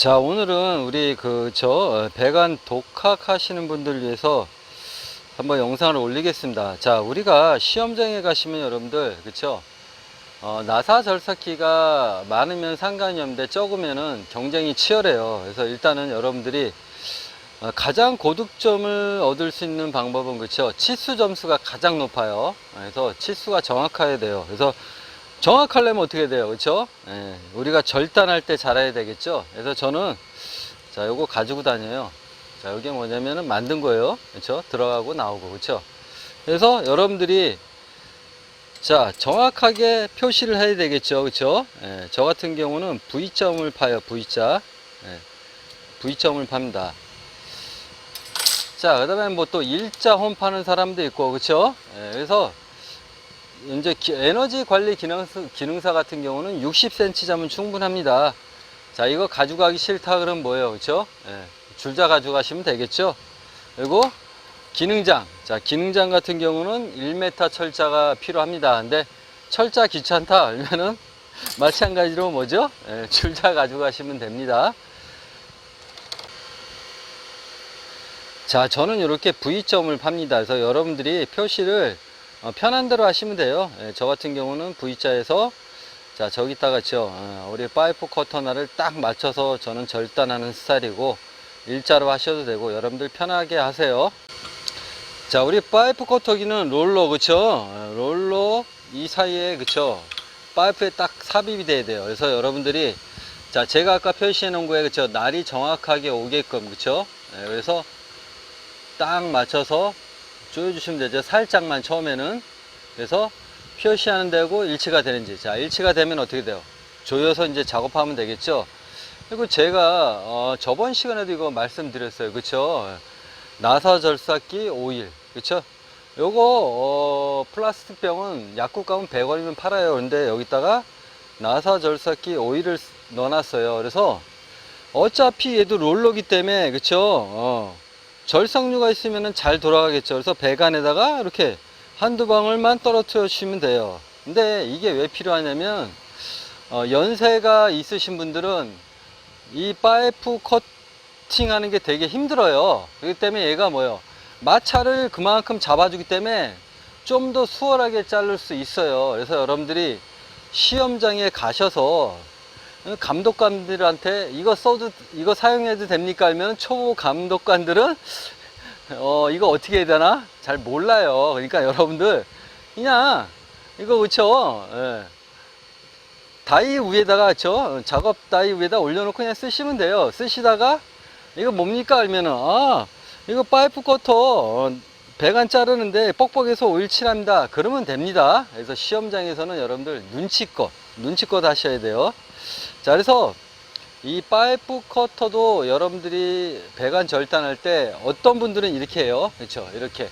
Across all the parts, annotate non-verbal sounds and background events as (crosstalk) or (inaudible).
자 오늘은 우리 그 저 배관 독학 하시는 분들 위해서 한번 영상을 올리겠습니다. 자 우리가 시험장에 가시면 여러분들 그쵸? 어, 나사 절삭기가 많으면 상관이 없는데 적으면은 경쟁이 치열해요. 그래서 일단은 여러분들이 어, 가장 고득점을 얻을 수 있는 방법은 그쵸? 치수 점수가 가장 높아요. 그래서 치수가 정확해야 돼요. 그래서 정확하려면 어떻게 돼요? 그쵸? 예, 우리가 절단할 때 잘해야 되겠죠? 그래서 저는 자 요거 가지고 다녀요. 자 이게 뭐냐면은 만든 거예요. 그쵸? 들어가고 나오고 그쵸? 그래서 여러분들이 자 정확하게 표시를 해야 되겠죠? 그쵸? 예, 저 같은 경우는 V점을 파요 V자. 예, V점을 팝니다. 자 그다음에 뭐 또 일자 홈 파는 사람도 있고 그쵸? 예, 그래서 이제 기- 에너지 관리 기능사, 기능사 같은 경우는 60cm 잡으면 충분합니다. 자, 이거 가져가기 싫다 그러면 뭐예요? 그쵸? 예, 줄자 가져가시면 되겠죠? 그리고 기능장. 자, 기능장 같은 경우는 1m 철자가 필요합니다. 근데 철자 귀찮다 그러면은 (laughs) 마찬가지로 뭐죠? 예, 줄자 가져가시면 됩니다. 자, 저는 이렇게 V점을 팝니다. 그래서 여러분들이 표시를 어, 편한 대로 하시면 돼요. 예, 저 같은 경우는 V자에서 자 저기다가 죠 어, 우리 파이프 커터날을 딱 맞춰서 저는 절단하는 스타일이고 일자로 하셔도 되고 여러분들 편하게 하세요. 자 우리 파이프 커터기는 롤러 그쵸? 어, 롤러 이 사이에 그쵸? 파이프에 딱 삽입이 돼야 돼요. 그래서 여러분들이 자 제가 아까 표시해 놓은 거에 그쵸? 날이 정확하게 오게끔 그쵸? 예, 그래서 딱 맞춰서 조여주시면 되죠. 살짝만 처음에는. 그래서 표시하는 데고 일치가 되는지. 자, 일치가 되면 어떻게 돼요? 조여서 이제 작업하면 되겠죠. 그리고 제가 어, 저번 시간에도 이거 말씀드렸어요. 그쵸? 나사 절삭기 오일. 그쵸? 요거 어, 플라스틱 병은 약국 가면 100원이면 팔아요. 근데 여기다가 나사 절삭기 오일을 쓰- 넣어놨어요. 그래서 어차피 얘도 롤러기 때문에 그쵸? 어, 절삭류가 있으면 잘 돌아가겠죠. 그래서 배관에다가 이렇게 한두 방울만 떨어뜨려 주시면 돼요. 근데 이게 왜 필요하냐면 어, 연세가 있으신 분들은 이 파이프 커팅하는 게 되게 힘들어요. 그렇기 때문에 얘가 뭐요? 마찰을 그만큼 잡아주기 때문에 좀 더 수월하게 자를 수 있어요. 그래서 여러분들이 시험장에 가셔서 감독관들한테 이거 써도 이거 사용해도 됩니까? 하면 초보 감독관들은 (laughs) 어 이거 어떻게 해야 되나 잘 몰라요. 그러니까 여러분들 그냥 이거 그쵸? 예. 다이 위에다가 그쵸? 작업 다이 위에다 올려놓고 그냥 쓰시면 돼요. 쓰시다가 이거 뭡니까? 하면은 아 이거 파이프 커터 어, 배관 자르는데 뻑뻑해서 오일 칠합니다. 그러면 됩니다. 그래서 시험장에서는 여러분들 눈치껏 눈치껏 하셔야 돼요. 자, 그래서 이 파이프 커터도 여러분들이 배관 절단할 때 어떤 분들은 이렇게 해요. 그렇죠? 이렇게.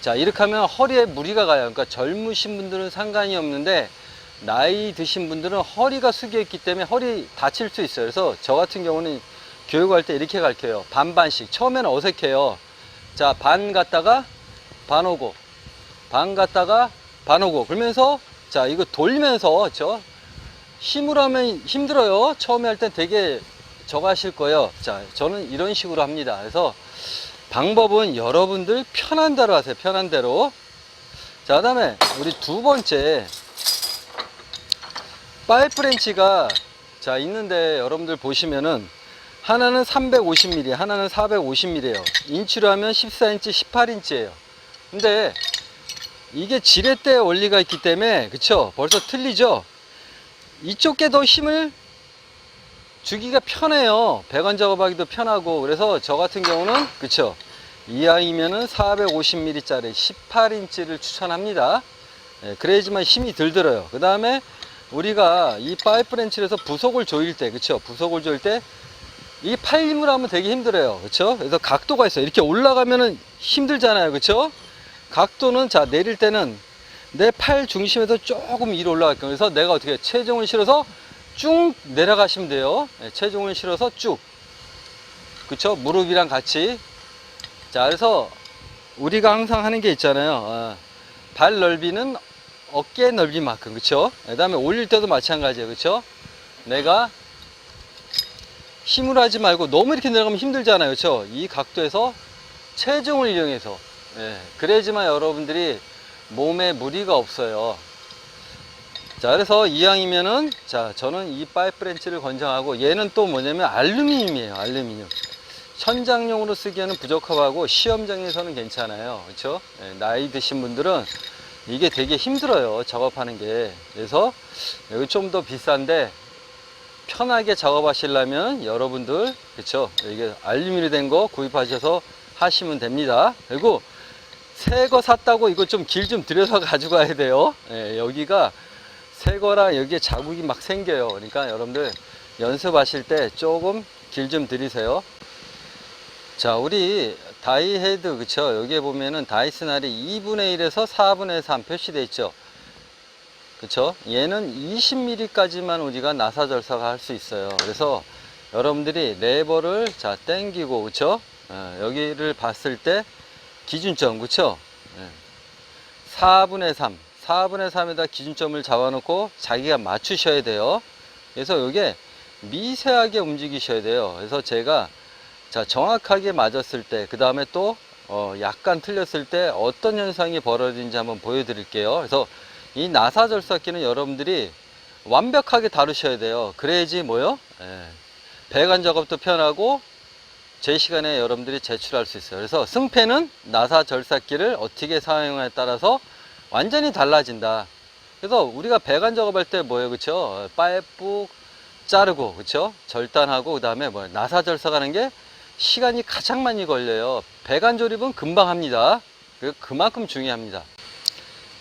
자, 이렇게 하면 허리에 무리가 가요. 그러니까 젊으신 분들은 상관이 없는데 나이 드신 분들은 허리가 숙여 있기 때문에 허리 다칠 수 있어요. 그래서 저 같은 경우는 교육할 때 이렇게 가르쳐요. 반반씩. 처음에는 어색해요. 자, 반 갔다가 반 오고, 반 갔다가 반 오고. 그러면서 자, 이거 돌면서 저 힘으로 하면 힘들어요. 처음에 할 땐 되게 저거 하실 거예요. 자, 저는 이런 식으로 합니다. 그래서 방법은 여러분들 편한 대로 하세요. 편한 대로. 자, 그 다음에 우리 두 번째 파이프 렌치가 자, 있는데 여러분들 보시면은 하나는 350mm, 하나는 450mm예요. 인치로 하면 14인치, 18인치예요. 근데 이게 지렛대 원리가 있기 때문에 그쵸? 벌써 틀리죠? 이쪽 게더 힘을 주기가 편해요. 배관 작업하기도 편하고 그래서 저 같은 경우는 그쵸? 이하이면은 450mm 짜리 18인치를 추천합니다. 예, 그래야지만 힘이 덜 들어요. 그 다음에 우리가 이 파이프 렌치에서 부속을 조일 때, 그쵸? 부속을 조일 때 이 팔림을 하면 되게 힘들어요. 그쵸? 그래서 각도가 있어요. 이렇게 올라가면은 힘들잖아요. 그쵸? 각도는 자, 내릴 때는 내 팔 중심에서 조금 위로 올라갈 거예요. 그래서 내가 어떻게? 체중을 실어서 쭉 내려가시면 돼요. 예, 체중을 실어서 쭉. 그쵸? 무릎이랑 같이. 자, 그래서 우리가 항상 하는 게 있잖아요. 어, 발 넓이는 어깨 넓이만큼. 그쵸? 그 다음에 올릴 때도 마찬가지예요. 그쵸? 내가 힘을 하지 말고 너무 이렇게 내려가면 힘들잖아요. 그렇죠? 이 각도에서 체중을 이용해서 예, 그래야지만 여러분들이 몸에 무리가 없어요. 자, 그래서 이왕이면은 자, 저는 이 파이프 렌치를 권장하고 얘는 또 뭐냐면 알루미늄이에요. 알루미늄. 현장용으로 쓰기에는 부적합하고 시험장에서는 괜찮아요. 그렇죠? 예, 나이 드신 분들은 이게 되게 힘들어요. 작업하는 게. 그래서 여기 좀 더 비싼데 편하게 작업하시려면 여러분들 그렇죠? 이게 알루미늄 된 거 구입하셔서 하시면 됩니다. 그리고 새 거 샀다고 이거 좀 길 좀 들여서 (laughs) 가져가야 돼요. 예, 여기가 새 거랑 여기에 자국이 막 생겨요. 그러니까 여러분들 연습하실 때 조금 길 좀 들이세요. 자, 우리 다이 헤드, 그쵸? 여기에 보면은 다이스날이 2분의 1에서 4분의 3 표시되어 있죠. 그쵸? 얘는 20mm까지만 우리가 나사 절사가 할 수 있어요. 그래서 여러분들이 레버를 자, 땡기고, 그쵸? 어, 여기를 봤을 때 기준점, 그쵸? 예. 4분의 3. 4분의 3에다 기준점을 잡아놓고 자기가 맞추셔야 돼요. 그래서 이게 미세하게 움직이셔야 돼요. 그래서 제가 자, 정확하게 맞았을 때, 그 다음에 또, 어, 약간 틀렸을 때 어떤 현상이 벌어지는지 한번 보여드릴게요. 그래서 이 나사 절삭기는 여러분들이 완벽하게 다루셔야 돼요. 그래야지 뭐요? 예, 배관 작업도 편하고 제 시간에 여러분들이 제출할 수 있어요. 그래서 승패는 나사 절삭기를 어떻게 사용하에 따라서 완전히 달라진다. 그래서 우리가 배관 작업할 때 뭐예요, 그쵸? 파이프 자르고, 그쵸? 절단하고, 그 다음에 뭐 나사 절삭하는 게 시간이 가장 많이 걸려요. 배관 조립은 금방 합니다. 그- 그만큼 중요합니다.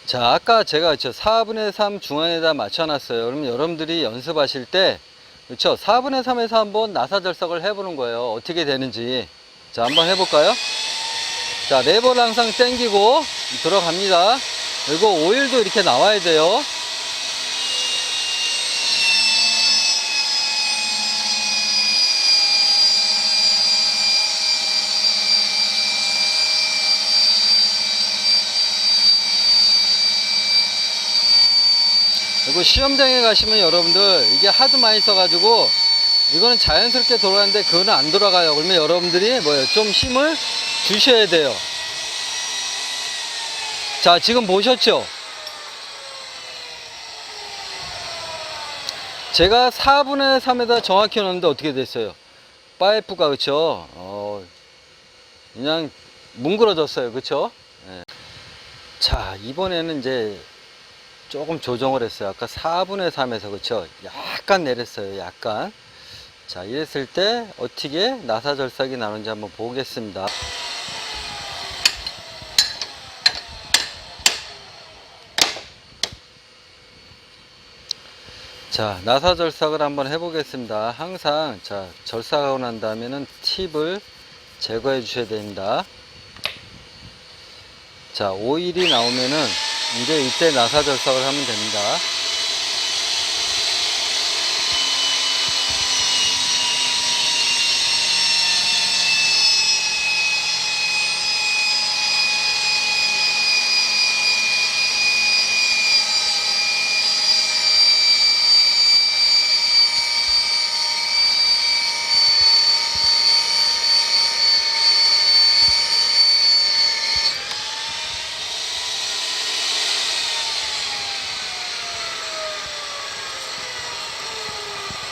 자, 아까 제가 저 4분의 3 중앙에다 맞춰놨어요. 그러면 여러분들이 연습하실 때, 그쵸? 4분의 3에서 한번 나사 절삭을 해보는 거예요. 어떻게 되는지. 자, 한번 해볼까요? 자, 레버를 항상 당기고 들어갑니다. 그리고 오일도 이렇게 나와야 돼요. 시험장에 가시면 여러분들 이게 하도 많이 써가지고 이거는 자연스럽게 돌아가는데 그거는 안 돌아가요. 그러면 여러분들이 뭐예요? 좀 힘을 주셔야 돼요. 자, 지금 보셨죠? 제가 4분의 3에다 정확히 넣었는데 어떻게 됐어요? 파이프가 그쵸? 어, 그냥 뭉그러졌어요. 그쵸? 예. 자, 이번에는 이제 조금 조정을 했어요. 아까 4분의 3에서 그쵸? 약간 내렸어요. 약간. 자, 이랬을 때 어떻게 나사 절삭이 나는지 한번 보겠습니다. 자, 나사 절삭을 한번 해보겠습니다. 항상 자, 절삭하고 난 다음에는 팁을 제거해 주셔야 됩니다. 자, 오일이 나오면은 이제 이때 나사 절삭을 하면 됩니다.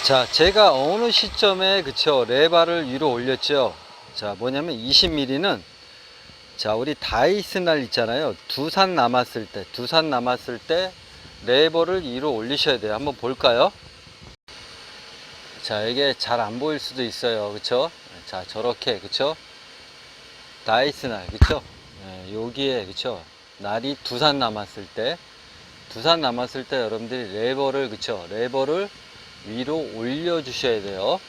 자, 제가 어느 시점에 그쵸 레바를 위로 올렸죠. 자, 뭐냐면 20mm는 자, 우리 다이스 날 있잖아요. 두산 남았을 때, 두산 남았을 때 레버를 위로 올리셔야 돼요. 한번 볼까요? 자, 이게 잘 안 보일 수도 있어요. 그쵸? 자, 저렇게, 그쵸? 다이스 날, 그쵸? 예, 여기에, 그쵸? 날이 두산 남았을 때, 두산 남았을 때 여러분들이 레버를, 그쵸? 레버를 위로 올려 주셔야 돼요.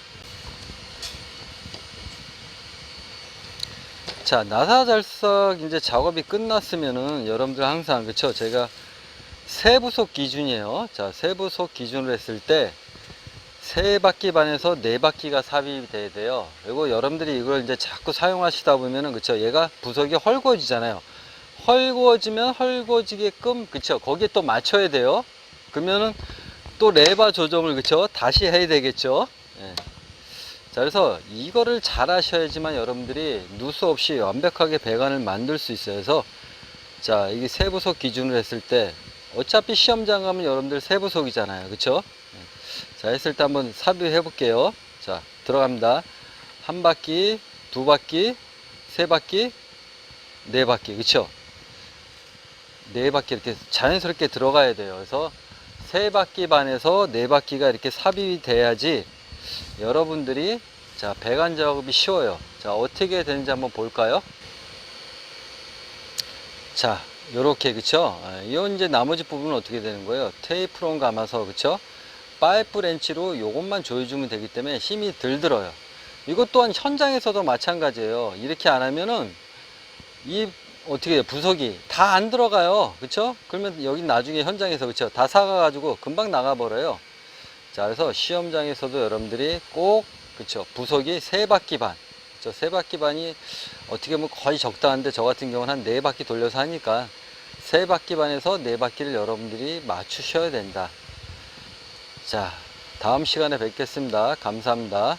자, 나사 절삭 이제 작업이 끝났으면은 여러분들 항상 그쵸? 제가 세부속 기준이에요. 자, 세부속 기준으로 했을 때 세 바퀴 반에서 네 바퀴가 삽입이 돼야 돼요. 그리고 여러분들이 이걸 이제 자꾸 사용하시다 보면은 그쵸? 얘가 부속이 헐거워지잖아요. 헐거워지면 헐거워지게끔 그쵸? 거기에 또 맞춰야 돼요. 그러면은 또 레바 조정을 그쵸 다시 해야 되겠죠 예. 자, 그래서 이거를 잘 하셔야지만 여러분들이 누수 없이 완벽하게 배관을 만들 수 있어요. 그래서 자, 이게 세부속 기준으로 했을 때 어차피 시험장 가면 여러분들 세부속이잖아요. 그쵸? 네. 자, 했을 때 한번 삽입해 볼게요. 자, 들어갑니다. 한 바퀴, 두 바퀴, 세 바퀴, 네 바퀴. 그쵸? 네 바퀴 이렇게 자연스럽게 들어가야 돼요. 그래서 세 바퀴 반에서 네 바퀴가 이렇게 삽입이 돼야지 여러분들이 자 배관 작업이 쉬워요. 자 어떻게 되는지 한번 볼까요? 자 요렇게 그쵸? 아, 이 이제 나머지 부분은 어떻게 되는 거예요? 테이프론 감아서 그쵸? 파이프 렌치로 요것만 조여주면 되기 때문에 힘이 덜 들어요. 이것 또한 현장에서도 마찬가지예요. 이렇게 안 하면은 이 어떻게 해요? 부석이 다 안 들어가요. 그쵸? 그러면 여기 나중에 현장에서 그쵸? 다 사가 가지고 금방 나가 버려요. 자, 그래서 시험장에서도 여러분들이 꼭 그쵸? 부석이 세 바퀴 반. 저세 바퀴 반이 어떻게 보면 거의 적당한데 저 같은 경우는 한 네 바퀴 돌려서 하니까 세 바퀴 반에서 네 바퀴를 여러분들이 맞추셔야 된다. 자, 다음 시간에 뵙겠습니다. 감사합니다.